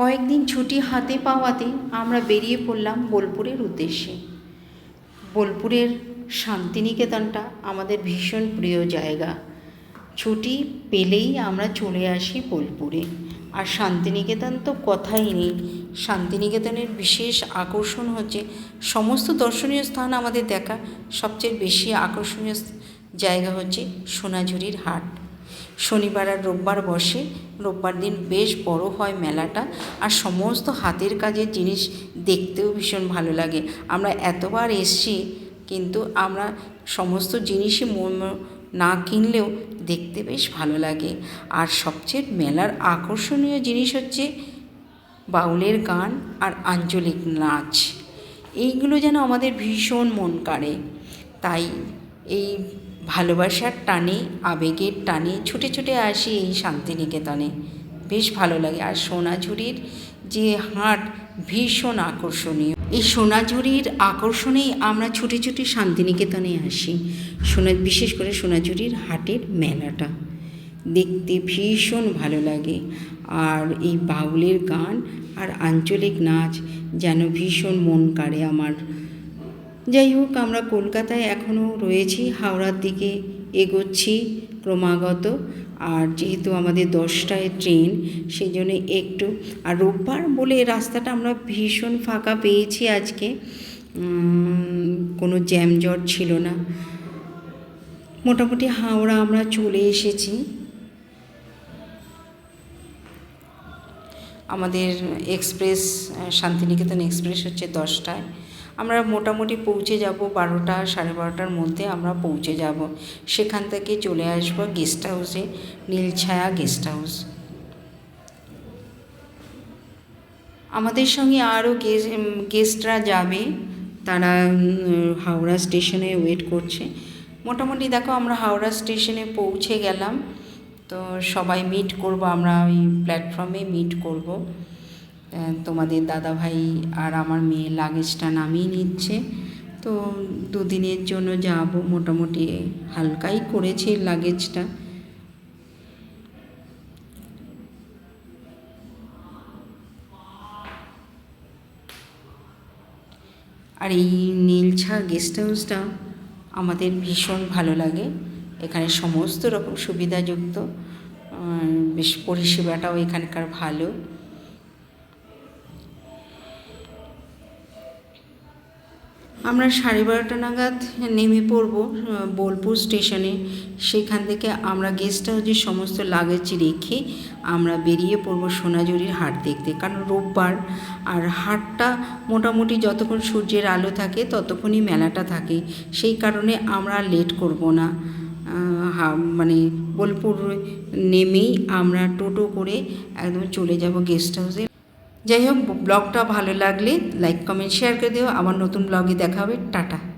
কয়েকদিন ছুটি হাতে পাওয়াতে আমরা বেরিয়ে পড়লাম বোলপুরের উদ্দেশ্যে। বোলপুরের শান্তিনিকেতনটা আমাদের ভীষণ প্রিয় জায়গা। ছুটি পেলেই আমরা চলে আসি বোলপুরে। আর শান্তিনিকেতন তো কথাই নেই। শান্তিনিকেতনের বিশেষ আকর্ষণ হচ্ছে সমস্ত দর্শনীয় স্থান আমাদের দেখা। সবচেয়ে বেশি আকর্ষণীয় জায়গা হচ্ছে সোনাঝুরির হাট। শনিবার আর রোববার বসে। রোববার দিন বেশ বড় হয় মেলাটা আর সমস্ত হাতের কাজের জিনিস দেখতেও ভীষণ ভালো লাগে। আমরা এতবার এসছি, কিন্তু আমরা সমস্ত জিনিসই না কিনলেও দেখতে বেশ ভালো লাগে। আর সবচেয়ে মেলার আকর্ষণীয় জিনিস হচ্ছে বাউলের গান আর আঞ্চলিক নাচ। এইগুলো যেন আমাদের ভীষণ মন কাড়ে। তাই এই ভালোবাসার টানে, আবেগের টানে ছুটে ছুটে আসি এই শান্তিনিকেতনে। বেশ ভালো লাগে। আর সোনাঝুরির যে হাট ভীষণ আকর্ষণীয়। এই সোনাঝুরির আকর্ষণেই আমরা ছুটে ছুটে শান্তিনিকেতনে আসি। সোনা, বিশেষ করে সোনাঝুরির হাটের মেলাটা। দেখতে ভীষণ ভালো লাগে। আর এই বাউলের গান আর আঞ্চলিক নাচ যেন ভীষণ মন কাড়ে আমার। যাই হোক, আমরা কলকাতায় এখনও রয়েছি, হাওড়ার দিকে এগোচ্ছি ক্রমাগত। আর যেহেতু আমাদের দশটায় ট্রেন সেই জন্য একটু। আর রোববার বলে রাস্তাটা আমরা ভীষণ ফাঁকা পেয়েছি আজকে। কোনো জ্যাম জট ছিল না। মোটামুটি হাওড়া আমরা চলে এসেছি। আমাদের এক্সপ্রেস, শান্তিনিকেতন এক্সপ্রেস হচ্ছে দশটায়। আমরা মোটামুটি পৌঁছে যাব বারোটা সাড়ে বারোটার মধ্যে আমরা পৌঁছে যাব। সেখান থেকে চলে আসব গেস্ট হাউসে নীলছায়া গেস্ট হাউস আমাদের সঙ্গে আরও গেস্টরা যাবে। তারা হাওড়া স্টেশনে ওয়েট করছে। মোটামুটি দেখো আমরা হাওড়া স্টেশনে পৌঁছে গেলাম। তো সবাই মিট করব, আমরা ওই প্ল্যাটফর্মে মিট করব। তোমাদের দাদাভাই আর আমার মেয়ে লাগেজটা নামিয়ে নিচ্ছে। তো দুদিনের জন্য যাব, মোটামুটি হালকাই করেছে লাগেজটা আর এই নীলছা গেস্ট হাউসটা আমাদের ভীষণ ভালো লাগে। এখানে সমস্ত রকম সুবিধাযুক্ত বেশ পরিষেবাটাও এখানকার ভালো। আমরা সাড়ে বারোটা নাগাদ নেমে পড়ব বোলপুর স্টেশনে। সেখান থেকে আমরা গেস্ট হাউসের সমস্ত লাগেজ রেখে আমরা বেরিয়ে পড়ব সোনাঝুরির হাট দেখতে। কারণ রোববার আর হাটটা মোটামুটি যতক্ষণ সূর্যের আলো থাকে, ততক্ষণই মেলাটা থাকে। সেই কারণে আমরা লেট করব না। মানে বোলপুর নেমেই আমরা টোটো করে একদম চলে যাব গেস্ট হাউসে যাই হোক, ব্লগটা ভালো লাগলে লাইক কমেন্ট শেয়ার করে দিও। আবার নতুন ব্লগে দেখা হবে টাটা।